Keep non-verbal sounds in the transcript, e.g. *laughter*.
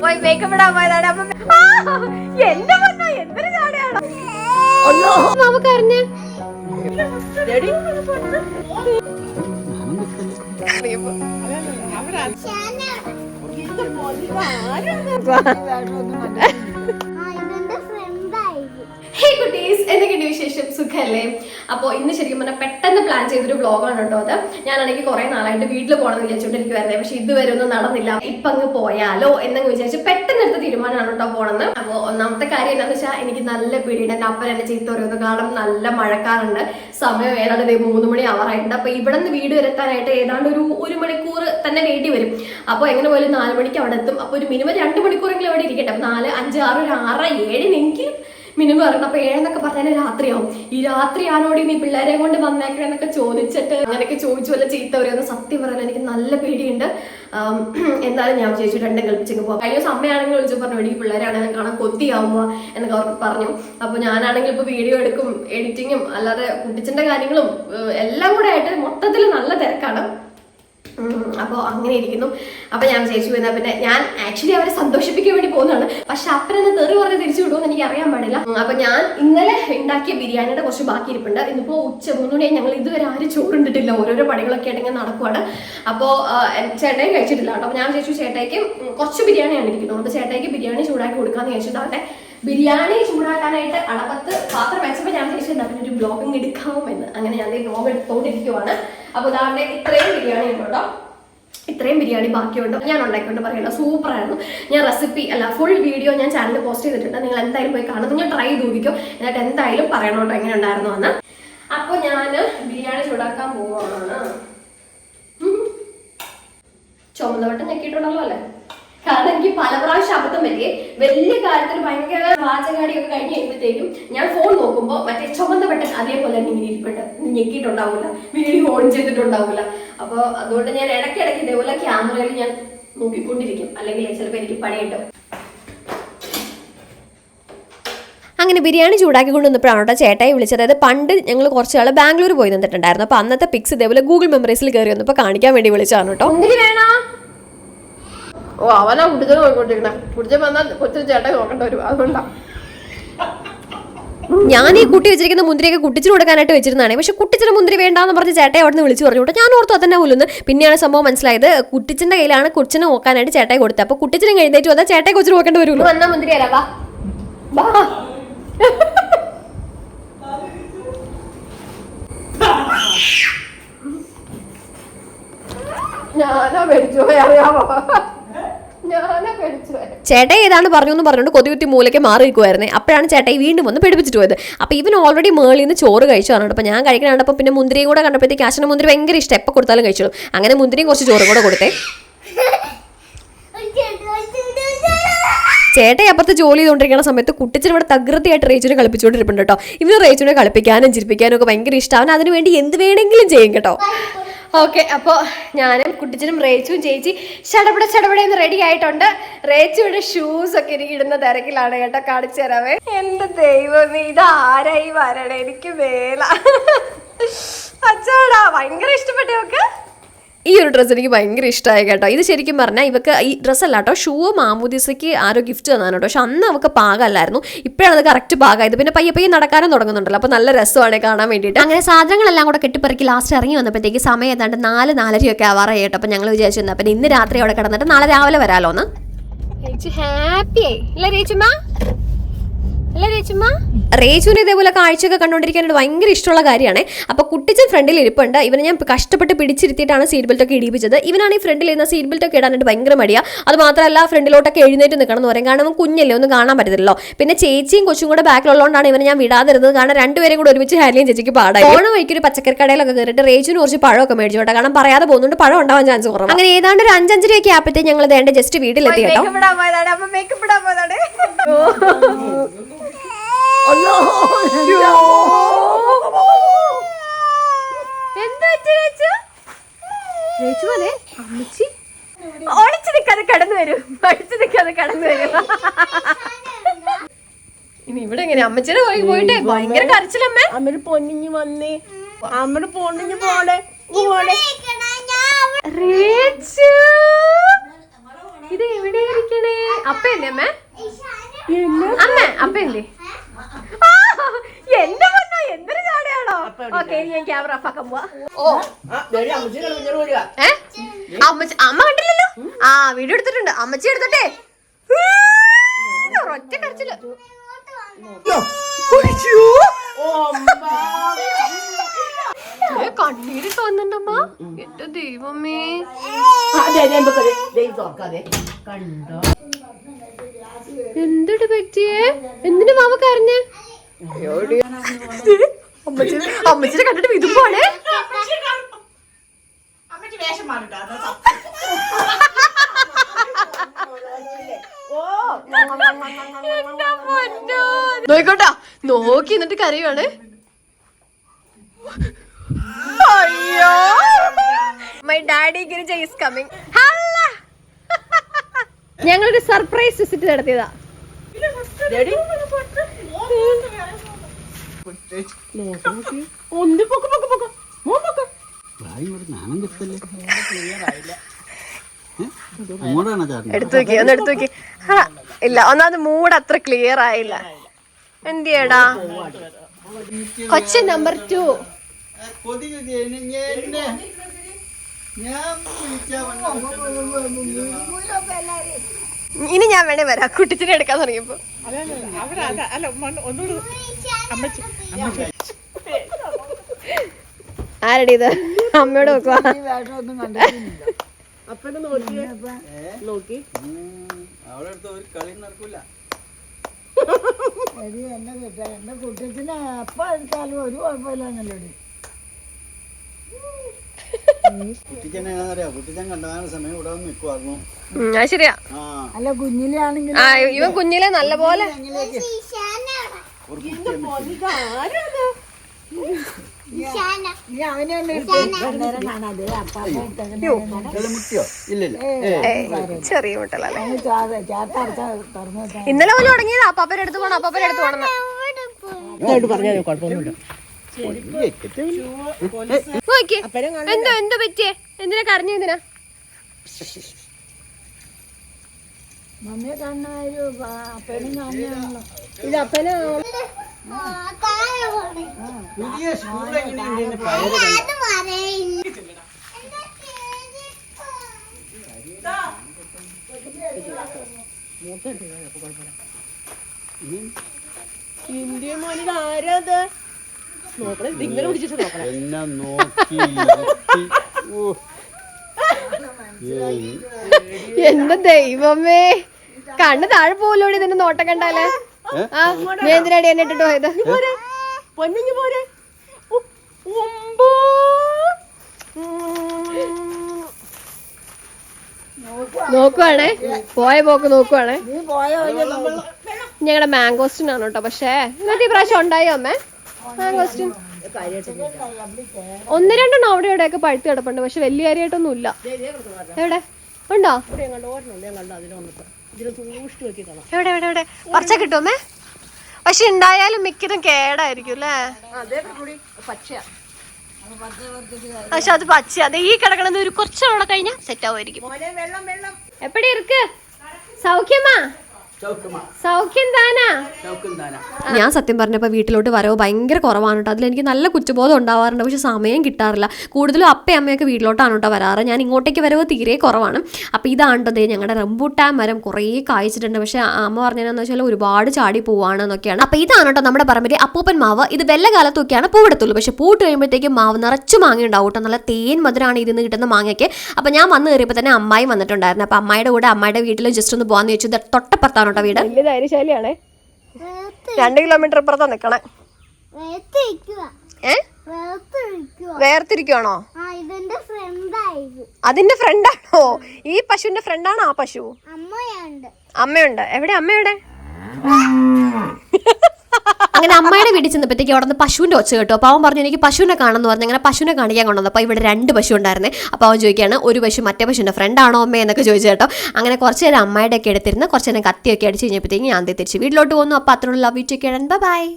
പോയി മേക്കപ്പ് ഇടാൻ പോയതാണ് അപ്പൊ എന്റെ പറഞ്ഞ എന്തൊരു ചാടയാണോ മാമ കരഞ്ഞ്. സുഖല്ലേ? അപ്പോൾ ഇന്ന് ശരിക്കും പറഞ്ഞാൽ പെട്ടെന്ന് പ്ലാൻ ചെയ്തൊരു വ്ളോഗാണ് കേട്ടോ അത്. ഞാനാണെങ്കിൽ കുറേ നാളായിട്ട് വീട്ടിൽ പോകണമെന്ന് വിചാരിച്ചുകൊണ്ടിരിക്കുവായിരുന്നേ പക്ഷെ ഇതുവരെ ഒന്നും നടന്നില്ല. ഇപ്പൊ അങ്ങ് പോയാലോ എന്നങ്ങ് വിചാരിച്ച് പെട്ടെന്ന് എടുത്ത തീരുമാനമാണ് കേട്ടോ പോണെന്ന് അപ്പോൾ ഒന്നാമത്തെ കാര്യം എന്താണെന്ന് വെച്ചാൽ എനിക്ക് നല്ല പേടിയുണ്ട്. എന്റെ അപ്പൻ എന്നെ ചീത്ത ഓരോന്ന് കാരണം നല്ല മഴക്കാറുണ്ട്. സമയം ഏതാണ്ട് മൂന്ന് മണി ആവാറായിട്ടുണ്ട്. അപ്പോൾ ഇവിടെ നിന്ന് വീട് വരത്താനായിട്ട് ഏതാണ്ട് ഒരു ഒരു മണിക്കൂർ തന്നെ വേണ്ടി വരും. അപ്പോൾ എങ്ങനെ പോലും നാല് മണിക്ക് അവിടെ എത്തും. അപ്പോൾ ഒരു മിനിമം രണ്ട് മണിക്കൂറെങ്കിലും അവിടെ ഇരിക്കട്ടെ. അപ്പോൾ നാല് അഞ്ച് ആറ് ഒരു ആറ് ഏഴിനെങ്കിലും മിനിമം ഇറങ്ങണം അപ്പൊ ഏഴെന്നൊക്കെ പറഞ്ഞാൽ രാത്രിയാവും. ഈ രാത്രി ആണോടി നീ പിള്ളേരെ കൊണ്ട് വന്നേക്കണെന്നൊക്കെ ചോദിച്ചിട്ട് അങ്ങനെയൊക്കെ ചോദിച്ചു വല്ല ചീത്ത സത്യം പറയാൻ എനിക്ക് നല്ല പേടിയുണ്ട്. എന്നാലും ഞാൻ ചോദിച്ചു രണ്ടും കളിപ്പിച്ചെങ്കിൽ പോകാം കഴിഞ്ഞ സമയമാണെങ്കിൽ വിളിച്ചു പറഞ്ഞു എനിക്ക് പിള്ളേരാണെങ്കിൽ കാണാൻ കൊത്തിയാവുക എന്നൊക്കെ അവർക്ക് പറഞ്ഞു. അപ്പൊ ഞാനാണെങ്കിൽ ഇപ്പൊ വീഡിയോ എടുക്കും എഡിറ്റിങ്ങും അല്ലാതെ കുട്ടിച്ചിന്റെ കാര്യങ്ങളും എല്ലാം കൂടെ ആയിട്ട് മൊത്തത്തിൽ നല്ല തിരക്കാണ്. അപ്പോൾ അങ്ങനെ ഇരിക്കുന്നു. അപ്പൊ ഞാൻ വിചാരിച്ചു എന്നാ പിന്നെ ഞാൻ ആക്ച്വലി അവരെ സന്തോഷിപ്പിക്കാൻ വേണ്ടി പോകുന്നതാണ്. പക്ഷെ അപ്പനെന്നെ തെറി പറഞ്ഞ് തിരിച്ചു വിടുമെന്ന് എനിക്ക് അറിയാൻ പാടില്ല. അപ്പോൾ അപ്പൊ ഞാൻ ഇന്നലെ ഉണ്ടാക്കിയ ബിരിയാണിയുടെ കുറച്ച് ബാക്കി ഇരിപ്പുണ്ട്. ഇന്നിപ്പോ ഉച്ച മൂന്ന് മണിയായി ഞങ്ങൾ ഇതുവരെ ആരും ചോറുണ്ടിട്ടില്ല. ഓരോരോ പണികളൊക്കെ ആയിട്ട് ഇങ്ങനെ നടക്കുവാണ്. അപ്പോൾ ചേട്ടായി കഴിച്ചിട്ടില്ല കേട്ടോ. ഞാൻ വിചാരിച്ചു ചേട്ടായിക്ക് കുറച്ച് ബിരിയാണിയാണ് ഇരിക്കുന്നത്. അപ്പോൾ ചേട്ടായിക്ക് ബിരിയാണി ചൂടാക്കി കൊടുക്കാന്ന് വിചാരിച്ചിട്ട് ബിരിയാണി ചൂടാക്കാനായിട്ട് അടപ്പത്ത് പാത്രം വെച്ചപ്പോൾ ഞാൻ വിചാരിച്ചു എന്നാ പിന്നെ ഒരു ബ്ലോഗിങ് എടുക്കാമെന്ന് അങ്ങനെ ഞാൻ ബ്ലോഗ് എടുത്തോണ്ടിരിക്കുവാണ്. അപ്പോൾ ഇതാണ്ട് ഇത്രയും ബിരിയാണി ഉണ്ട് കേട്ടോ. ഇത്രയും ബിരിയാണി ബാക്കിയുണ്ട്. ഞാൻ ഉണ്ടാക്കിക്കൊണ്ട് പറയണ്ട സൂപ്പർ ആയിരുന്നു. ഞാൻ റെസിപ്പി അല്ല ഫുൾ വീഡിയോ ഞാൻ ചാനലിൽ പോസ്റ്റ് ചെയ്തിട്ടുണ്ട്. നിങ്ങൾ എന്തായാലും പോയി കാണും നിങ്ങൾ ട്രൈ ചെയ്ത് നോക്കിക്കോ എന്നിട്ട് എന്തായാലും പറയണോട്ടോ എങ്ങനെ ഉണ്ടായിരുന്നു എന്ന്. അപ്പോൾ ഞാൻ ബിരിയാണി ചൂടാക്കാൻ പോവുകയാണ് ചുമന്ന വട്ടം ഞെക്കിയിട്ടുണ്ടല്ലോ അല്ലേ? കാരണം എനിക്ക് പല പ്രാവശ്യം അബദ്ധം പറ്റിയേ. വലിയ കാര്യത്തിൽ ഭയങ്കര വാചകാടിയൊക്കെ കഴിഞ്ഞ് കഴിയുമ്പോഴത്തേക്കും ഞാൻ ഫോൺ നോക്കുമ്പോൾ മറ്റേ ചുമന്ന പെട്ടെന്ന് അതേപോലെ തന്നെ ഇങ്ങനെ ഇരിപ്പുണ്ട്. ഞെക്കിയിട്ടുണ്ടാവില്ല വീഡിയോ ഓൺ ചെയ്തിട്ടുണ്ടാവില്ല അപ്പോൾ അതുകൊണ്ട് ഞാൻ ഇടയ്ക്കിടയ്ക്ക് ഇതേപോലെ ക്യാമറയിൽ ഞാൻ നോക്കിക്കൊണ്ടിരിക്കും. അല്ലെങ്കിൽ ചിലപ്പോൾ എനിക്ക് പണി അങ്ങനെ ബിരിയാണി ചൂടാക്കി കൊണ്ടുവന്നപ്പോഴാണ് കേട്ടോ ചേട്ടായി വിളിച്ചത്. അതായത് പണ്ട് ഞങ്ങൾ കുറച്ച് നാൾ ബാംഗ്ലൂർ പോയി നിന്നിട്ടുണ്ടായിരുന്നു. അപ്പോൾ അന്നത്തെ പിക്സ് ഇതേപോലെ ഗൂഗിൾ മെമ്മറീസിൽ കയറി വന്നപ്പോൾ കാണിക്കാൻ വേണ്ടി വിളിച്ചതാണ് കേട്ടോ. വേണോ? ഓ അവനാ കുടിച്ചത് നോക്കിക്കൊണ്ടിരിക്കണേ കുടിച്ച വന്നാൽ കൊച്ചു ചേട്ടൻ നോക്കേണ്ട വരും. അതുകൊണ്ടാ. ഞാൻ ഈ കുട്ടി വെച്ചിരിക്കുന്ന മുന്തിരിയൊക്കെ കുട്ടിച്ചിന് കൊടുക്കാനായിട്ട് വെച്ചിരുന്നതാണ്. പക്ഷെ കുട്ടിച്ചിന് മുന്തിരി വേണ്ടാന്ന് പറഞ്ഞ് ചേട്ടയെ അവിടെ നിന്ന് വിളിച്ചു പറഞ്ഞു കേട്ടോ ഞാൻ ഓർത്തു അതന്നെ പോലും പിന്നെയാണ് സംഭവം മനസ്സിലായത്. കുട്ടിച്ചിന്റെ കയ്യിലാണ് കൊച്ചിനെ നോക്കാനായിട്ട് ചേട്ടയെ കൊടുത്തത്. അപ്പൊ കുട്ടിച്ചിനും എഴുന്നേറ്റ് വന്നാൽ ചേട്ടയെ കൊച്ചിന് നോക്കേണ്ടി വരുള്ളൂ വന്നാ മുന്തിരി ഞാനാ മേടിച്ചു അറിയാമോ? ചേട്ടൻ ഏതാണ് പറഞ്ഞു എന്ന് പറഞ്ഞുകൊണ്ട് കൊതികുത്തി മൂലയ്ക്ക് മാറി നിൽക്കുമായിരുന്നേ അപ്പോഴാണ് ചേട്ടായി വീണ്ടും വന്ന് പിടിപ്പിച്ചിട്ട് പോയത്. അപ്പോൾ ഇവൻ ഓൾറെഡി മേളിൽ നിന്ന് ചോറ് കഴിച്ചതാണ് അപ്പോൾ ഞാൻ കഴിക്കണ അപ്പോൾ പിന്നെ മുന്തിരിയും കൂടെ കണ്ടപ്പോഴത്തേക്ക് അച്ഛന് മുന്തിരി ഭയങ്കര ഇഷ്ടം. എപ്പോൾ കൊടുത്താലും കഴിച്ചോളും. അങ്ങനെ മുന്തിരിയും കുറച്ച് ചോറും കൂടെ കൊടുത്തെ. ചേട്ടൻ അപ്പുറത്ത് ജോലി ചെയ്തുകൊണ്ടിരിക്കുന്ന സമയത്ത് കുട്ടിച്ചിന് ഇവിടെ തകൃതിയായിട്ട് റേച്ചിനെ കളിപ്പിച്ചുകൊണ്ടിരിപ്പുണ്ട് കേട്ടോ. ഇവന് റേച്ചിനെ കളിപ്പിക്കാനും ചിരിപ്പിക്കാനും ഒക്കെ ഭയങ്കര ഇഷ്ടമാണ് അതിനുവേണ്ടി വേണ്ടി എന്ത് വേണമെങ്കിലും ചെയ്യും കേട്ടോ. ഓക്കെ അപ്പോൾ ഞാനും കുട്ടിച്ചനും റേച്ചും ചേച്ചി ചടപട ചടപടയെന്ന് റെഡി ആയിട്ടുണ്ട്. റേച്ചുവിടെ ഷൂസ് ഒക്കെ എനിക്ക് ഇടുന്ന തിരക്കിലാണ് കേട്ടോ കാണിച്ചു തരാവേ. എന്റെ ദൈവം ഇത് ആരായി വരണേ? എനിക്ക് വേല അച്ചാടാ ഭയങ്കര ഇഷ്ടപ്പെട്ടു നോക്ക് ഈ ഒരു ഡ്രസ്സ് എനിക്ക് ഭയങ്കര ഇഷ്ടമായി കേട്ടോ. ഇത് ശരിക്കും പറഞ്ഞാൽ ഇവക്ക് ഈ ഡ്രസ്സല്ല കേട്ടോ ഷൂ മാമൂദിസയ്ക്ക് ആരോ ഗിഫ്റ്റ് തന്നാണ് കേട്ടോ. പക്ഷെ അന്ന് അവൾക്ക് പാകമല്ലായിരുന്നു ഇപ്പോഴാണ് അത് കറക്റ്റ് പാകമായത് പിന്നെ പയ്യെ പയ്യെ നടക്കാനും തുടങ്ങുന്നുണ്ടല്ലോ. അപ്പോൾ നല്ല രസമാണ് കാണാൻ വേണ്ടിയിട്ട്. അങ്ങനെ സാധനങ്ങളെല്ലാം കൂടെ കെട്ടിപ്പറക്കി ലാസ്റ്റ് ഇറങ്ങി വന്നപ്പോഴത്തേക്ക് സമയം ഏതാണ്ട് നാല് നാലരയൊക്കെ ആവാറായി കേട്ടോ. അപ്പോൾ ഞങ്ങൾ വിചാരിച്ചു തന്നെ അപ്പം ഇന്ന് രാത്രി അവിടെ കിടന്നിട്ട് നാളെ രാവിലെ വരാലോ എന്ന് ഹാപ്പി അല്ലേ രേച്ചുമ്മ അല്ലേ രേച്ചുമ്മ റേച്ചുവിന് ഇതേപോലെ കാഴ്ചയൊക്കെ കണ്ടുകൊണ്ടിരിക്കാനായിട്ട് ഭയങ്കര ഇഷ്ടമുള്ള കാര്യമാണ്. അപ്പോൾ കുട്ടിച്ചൻ ഫ്രണ്ടിൽ ഇരിപ്പുണ്ട്. ഇവനെ ഞാൻ കഷ്ടപ്പെട്ട് പിടിച്ചിരുത്തിയിട്ടാണ് സീറ്റ് ബെൽറ്റ് ഒക്കെ ഇടിപ്പിച്ചത് ഇവനാണ് ഈ ഫ്രണ്ടിൽ ഇരുന്ന സീറ്റ് ബെൽറ്റ് ഒക്കെ ഇടാനായിട്ട് ഭയങ്കര മടിയാ. അത് മാത്രമല്ല ഫ്രണ്ടിലോട്ടൊക്കെ എഴുന്നേറ്റ് നിൽക്കണം എന്ന് പറയും. കാരണം കുഞ്ഞല്ലേ ഒന്നും കാണാൻ പറ്റത്തില്ലല്ലോ. പിന്നെ ചേച്ചിയും കൊച്ചും കൂടെ ബാക്കിലുള്ളതുകൊണ്ടാണ് ഇവനെ ഞാൻ വിടാതിരുന്നത്. കാരണം രണ്ടുപേരും കൂടെ ഒരുമിച്ച് ഹാലിയും ചേച്ചിക്ക് പാടായി. ഓണ വഴിക്ക് ഒരു പച്ചക്കറി കടയിലൊക്കെ കയറിയിട്ട് റേജുവിന് കുറച്ച് പഴമൊക്കെ മേടിച്ചു കേട്ടോ. കാരണം പറയാതെ പോകുന്നുണ്ട് പഴം ഉണ്ടാവാൻ ചാൻസ് കുറവ്. അങ്ങനെ ഏതാണ്ട് ഒരു അഞ്ചഞ്ചരയൊക്കെ ആപ്പത്തെ ഞങ്ങൾ വേണ്ട ജസ്റ്റ് വീട്ടിലെത്തി കേട്ടോ. ഒളിച്ചു നിൽക്കാതെ കടന്നു വരും. ഒളിച്ചു നിൽക്കാതെ കടന്നു വരും. ഇനി ഇവിടെ എങ്ങനെ? അമ്മച്ചിയുടെ പോയി പോയിട്ട് ഭയങ്കര കരച്ചിലമ്മേ. അമ്മ പൊന്നിഞ്ഞു വന്നേ. അമ്മ പൊന്നിഞ്ഞു പോലെ പോലെ റേച്ചു ഇത് എവിടെയായിരിക്കും അപ്പയല്ലേ അമ്മേ അമ്മ അപ്പയല്ലേ ആ, എന്റെ പൊന്നോ എന്തൊരു ചാടയാണോ ഓക്കെ ഇനി ഓഫാക്കാൻ പോവാ ഓ ഏ? അമ്മച്ചി അമ്മ കണ്ടില്ലല്ലോ? ആ വീട് എടുത്തിട്ടുണ്ട്. അമ്മച്ചി എടുത്തട്ടെ. ഒറ്റ കരച്ചിൽ. കണ്ണീരിട്ട് വന്നിട്ടമ്മ എന്റെ ദൈവമേ. എന്തിട്ട് പറ്റിയേ? എന്തിനു മാമ കരഞ്ഞ്? അമ്മച്ചി അമ്മച്ചിനെ കണ്ടിട്ട് വിതുമ്പാണേ. *laughs* നോയിക്കോട്ടാ നോക്കി എന്നിട്ട് കരയുവാണ്. അയ്യോ. My daddy Girija is coming ഞങ്ങളൊരു സർപ്രൈസ് വിസിറ്റ് നടത്തിയതാ. ഒന്ന് പൊക്ക് പൊക്ക് പൊക്ക്. മോ പൊക്ക്. എടുത്തു നോക്കി ഒന്ന് എടുത്തു നോക്കി. ഇല്ല ഒന്നാമത് മൂഡ് അത്ര ക്ലിയർ ആയില്ല. എന്തിയടാ? കൊച്ചൻ നമ്പർ ടു ഇനി ഞാൻ വേണേ വരാം. കുട്ടിച്ചിനെ എടുക്കാൻ തുടങ്ങിയപ്പോ. അല്ല ഒന്നുകൂടി ആരടി ഇത്? അമ്മയോട് നോക്കുക അപ്പനെ നോക്കി. നോക്കി. അവിടെ അടുത്ത് ഒരു കളി നടക്കൂല. എന്റെ കുട്ടത്തിന് എപ്പോ എടുത്താലും ഒരു കുഴപ്പമില്ലെന്നല്ലോ അല്ല കുഞ്ഞിലാണെങ്കിൽ ഇവൻ കുഞ്ഞിലെ നല്ല പോലെ ചെറിയ മുട്ടലല്ലേ? ഇന്നലെ പോലും തുടങ്ങിയത് അപ്പാപ്പന്റെ അടുത്ത് പോണം അപ്പാപ്പന്റെ അടുത്ത് പോണം കുഴപ്പമൊന്നുമില്ല. എന്തോ എന്തോ പറ്റിയേ? എന്തിനാ കരഞ്ഞു എന്തിനാ? മമ്മിയെ കാണുന്ന ഒരു അപ്പനും കാണുന്നതാണല്ലോ ഇത് അപ്പനെ പുതിയ ഇന്ത്യ മോനിത് ആരാത് നോക്കണേ ഇങ്ങനെ പിടിച്ചിട്ട് നോക്കണം എന്നെ നോക്കി. എന്റെ ദൈവമേ. കണ്ണ് താഴെ പോലോടി ഇതിന്റെ നോട്ടം കണ്ടാലേ? വേന്ദ്രടി ആ നീ എന്തിനാടി എന്നെ ഇട്ടിട്ട് പോയത്? പൊന്നിഞ്ഞു പോരെ. നോക്കുവാണേ. പോയ പോക്ക് നോക്കുവാണേ. ഞങ്ങളുടെ മാംഗോസ്റ്റിൻ ആണ് കേട്ടോ പക്ഷേ ഇന്നത്തെ ഈ പ്രാവശ്യം ഉണ്ടായോ അമ്മേ? മാംഗോസ്റ്റിൻ ഒന്ന് രണ്ടെണ്ണം അവിടെ ഇവിടെയൊക്കെ പഴുത്ത് കിടപ്പുണ്ട്. പക്ഷെ വലിയ കാര്യമായിട്ടൊന്നും ഇല്ല. എവിടെ? ഉണ്ടോ? എവിടെ എവിടെ എവിടെ? പറിച്ച കിട്ടുമേ പക്ഷെ ഉണ്ടായാലും മിക്കതും കേടായിരിക്കും അല്ലേ? പക്ഷെ അത് പച്ച അതെ ഈ കിടക്കണത് ഒരു കുറച്ചവിടെ കഴിഞ്ഞാൽ സെറ്റ് ആവുമായിരിക്കും. എപ്പടി ഇരിക്ക്? സൗഖ്യമാ? സൗഖ്യം താനാ? ഞാൻ സത്യം പറഞ്ഞപ്പോൾ വീട്ടിലോട്ട് വരവ് ഭയങ്കര കുറവാണ് കേട്ടോ. അതിലെനിക്ക് നല്ല കുറ്റബോധം ഉണ്ടാവാറുണ്ട്. പക്ഷെ സമയം കിട്ടാറില്ല. കൂടുതലും അപ്പയും അമ്മയൊക്കെ വീട്ടിലോട്ടാണ് കേട്ടോ വരാറ്. ഞാൻ ഇങ്ങോട്ടേക്ക് വരവ് തീരെ കുറവാണ്. അപ്പോൾ ഇതാണ് കേട്ടോ ദേ ഞങ്ങളുടെ റംബൂട്ടാൻ മരം കുറേ കായ്ച്ചിട്ടുണ്ട്. പക്ഷെ അമ്മ പറഞ്ഞതെന്ന് വെച്ചാൽ ഒരുപാട് ചാടി പോവാണ് എന്നൊക്കെയാണ് അപ്പോൾ ഇതാണ് കേട്ടോ നമ്മുടെ പറമ്പിലെ അപ്പൂപ്പൻ മാവ്. ഇത് വെല്ലകാലത്തൊക്കെയാണ് പൂവെടുത്തുള്ളൂ. പക്ഷെ പൂട്ട് കഴിയുമ്പോഴത്തേക്കും മാവ് നിറച്ച് മാങ്ങ ഉണ്ടാവും കേട്ടോ. നല്ല തേൻ മധുരമാണ് ഇതിൽ നിന്ന് കിട്ടുന്ന മാങ്ങയ്ക്ക്. അപ്പോൾ ഞാൻ വന്ന് കയറിയപ്പോൾ തന്നെ അമ്മായി വന്നിട്ടുണ്ടായിരുന്നു. അപ്പോൾ അമ്മായിയുടെ കൂടെ അമ്മായിയുടെ വീട്ടിൽ ജസ്റ്റ് ഒന്ന് പോകാന്ന് ചോദിച്ചു തൊട്ടപ്പുറത്താണ് കേട്ടോ വീട്? വലിയ ധൈര്യശാലിയാണേ. രണ്ട് കിലോമീറ്റർ ഇപ്പുറത്താ നിക്കണേ ഏ? വേർതിരിക്കുവാണോ? ആ ഇതെന്റെ ഫ്രണ്ടായിരുന്നു. അതിന്റെ ഫ്രണ്ടാണോ? ഈ പശുവിന്റെ ഫ്രണ്ടാണോ ആ പശു? അമ്മയുണ്ട്. അമ്മയുണ്ട്. എവിടെ? അമ്മയുടെ അങ്ങനെ അമ്മയുടെ വീട്ടിൽ ചെന്നപ്പോഴത്തേക്ക് അവിടെ നിന്ന് പശുവിന്റെ ഒച്ച കേട്ടോ. അപ്പോൾ അവൻ പറഞ്ഞു എനിക്ക് പശുവിനെ കാണുന്നു പറഞ്ഞു. അങ്ങനെ പശുവിനെ കാണിക്കാൻ കൊണ്ടുവന്നു. അപ്പോൾ ഇവിടെ രണ്ട് പശു ഉണ്ടായിരുന്നേ. അപ്പോൾ അവൻ ചോദിക്കുകയാണ് ഒരു പശു മറ്റേ പശുവിന്റെ ഫ്രണ്ടാണോ അമ്മ? എന്നൊക്കെ ചോദിച്ചു കേട്ടോ. അങ്ങനെ കുറച്ച് നേരം അമ്മയുടെ ഒക്കെ എടുത്തിരുന്ന് കുറച്ച് നേരം കത്തിയൊക്കെ അടിച്ച് കഴിഞ്ഞപ്പോഴത്തേക്ക് ഞാൻ തിരിച്ച് വീട്ടിലോട്ട് പോകുന്നു അപ്പോൾ അത്രയുള്ള യു ടേക്ക് ബൈ